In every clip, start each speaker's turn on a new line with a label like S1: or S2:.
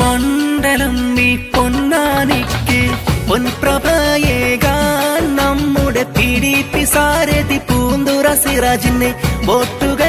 S1: മണ്ഡലം നീ പൊന്നാനിക്ക് പൊൻപ്രഭയേകാൻ നമ്മുടെ പിടിപ്പി സാരഥി പൂന്തുറ സിറാജിന് വോട്ടുകളേകാം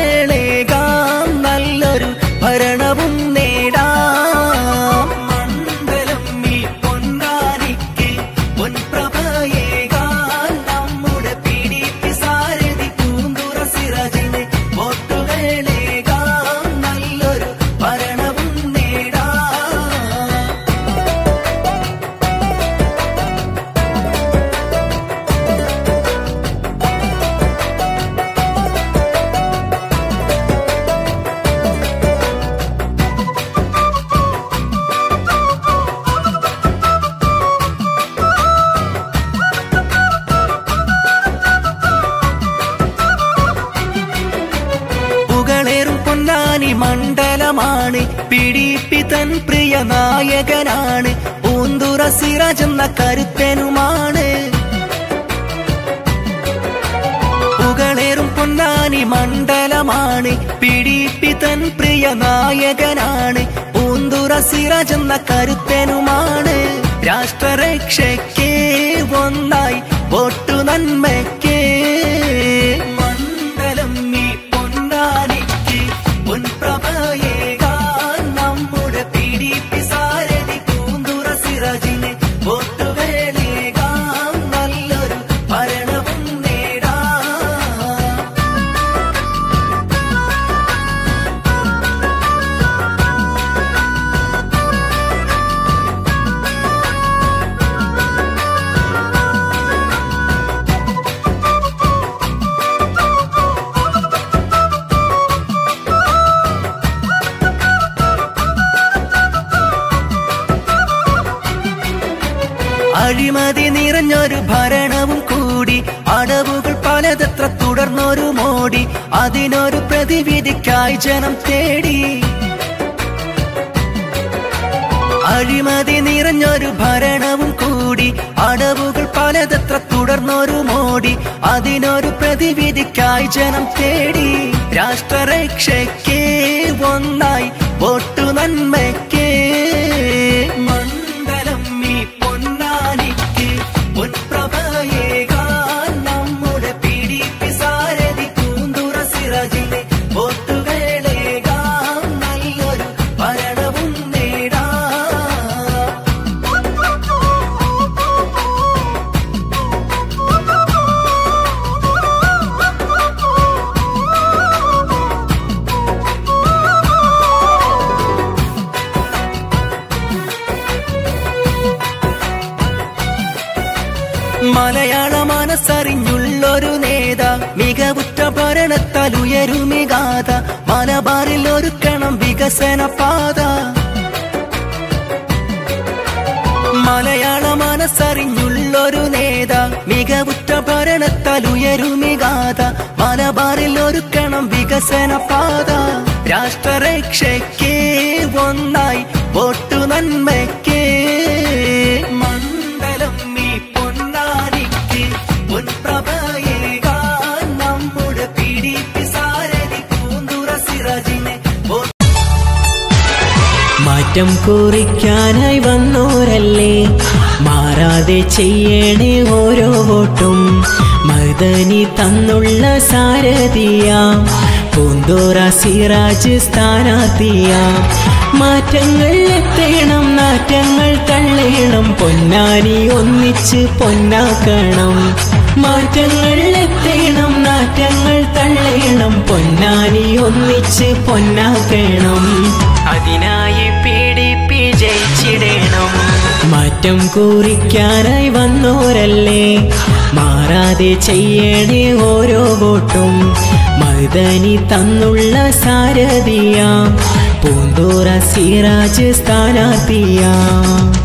S1: മണ്ഡലമാണ്. പിടിപ്പി തൻ പ്രിയ നായകനാണ്. പൂന്തുറ സിറാജ് എന്ന കരുത്തനുമാണ്. പുകളേറും പൊന്നാനി മണ്ഡലമാണ്. പിടിപ്പി തൻ പ്രിയ നായകനാണ്. പൂന്തുറ സിറാജ് എന്ന കരുത്തനുമാണ്. രാഷ്ട്രരക്ഷയ്ക്ക് ഒന്നായി വോട്ടു നന്മയ്ക്ക് അഴിമതി നിറഞ്ഞൊരു ഭരണവും കൂടി. അടവുകൾ പലതത്ര തുടർന്നൊരു മോടി. അതിനൊരു പ്രതിവിധിക്കായി ജനം തേടി. അഴിമതി നിറഞ്ഞൊരു ഭരണവും കൂടി. അടവുകൾ പലതത്ര തുടർന്നൊരു മോടി. അതിനൊരു പ്രതിവിധിക്കായി ജനം തേടി. രാഷ്ട്രരക്ഷയ്ക്ക് ഒന്നായി മലയാള മനസ്സറിഞ്ഞുള്ളൊരു നേത. മികവുറ്റ ഭരണത്താൽ ഉയരുമികാത മലബാറിൽ ഒരുക്കണം വികസന പാത. മലയാള മനസ്സറിഞ്ഞുള്ളൊരു നേത. മികവുറ്റ ഭരണത്താൽ ഉയരുമികാത മലബാറിൽ ഒരുക്കണം വികസന പാത. രാഷ്ട്രരക്ഷയ്ക്ക്
S2: മാറ്റം കുറിക്കാനായി വന്നോരല്ലേ? മാറാതെ ചെയ്യണേ ഓരോ വോട്ടും മദനി തന്നുള്ള സാരഥിയാം. പൂന്തോറ സിറാജ് സ്ഥാനാർത്ഥിയാം. മാറ്റങ്ങൾ എത്തേണം നാറ്റങ്ങൾ തള്ളേണം. പൊന്നാനി ഒന്നിച്ച് പൊന്നാക്കണം. മാറ്റങ്ങൾ എത്തേണം നാറ്റങ്ങൾ തള്ളേണം. പൊന്നാനി ഒന്നിച്ച് പൊന്നാക്കണം. അതിനായി മാറ്റം കുറിക്കാനായി വന്നോരല്ലേ? മാറാതെ ചെയ്യണേ ഓരോ വോട്ടും. മദനി തന്നുള്ള സാരഥിയാം. പൂന്തോറ സിറാജ് സ്ഥാനാർത്ഥിയാം.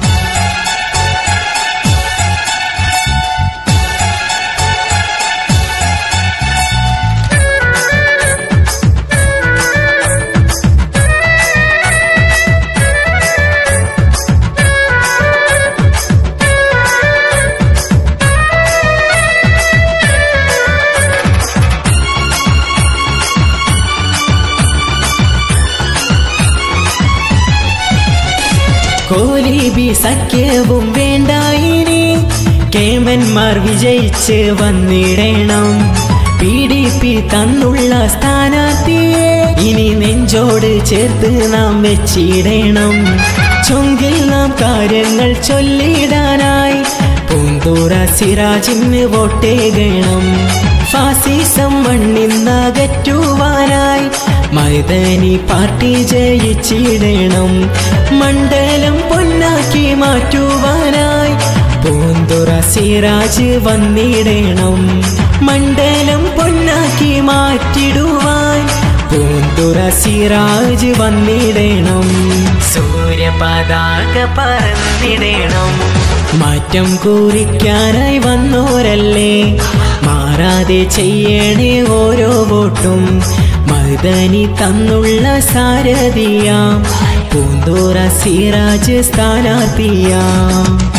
S2: കോലീബി സഖ്യവും വേണ്ട ഇനി കേമന്മാർ വിജയിച്ച് വന്നിടണം. പി ഡി പി തന്നുള്ള സ്ഥാനാർത്ഥിയെ ഇനി നെഞ്ചോട് ചേർത്ത് നാം വെച്ചിടണം. ചൊങ്കിൽ നാം കാര്യങ്ങൾ ചൊല്ലിടാനായി പൂന്തൂറ സിറാജിന് വോട്ടേകണം. ഫാസിസം മണ്ണിന്നകറ്റുവാനായി മൈതനി പാർട്ടി ജയിച്ചിടണം. മണ്ഡലം പൊന്നാക്കി മാറ്റുവാനായി പൂന്തുറ സിറാജ് വന്നിടണം. മണ്ഡലം പൊന്നാക്കി മാറ്റിടുവാൻ പൂന്തുറ സിറാജ് വന്നിടണം. സൂര്യപതാക പറന്നിടണം. മാറ്റം കുറിക്കാനായി വന്നോരല്ലേ? മാറാതെ ചെയ്യണേ ഓരോ വോട്ടും. മദനി തന്നുള്ള സാരഥിയാം. പൂന്തോറ സിറാജ് സ്ഥാനാർത്ഥിയാം.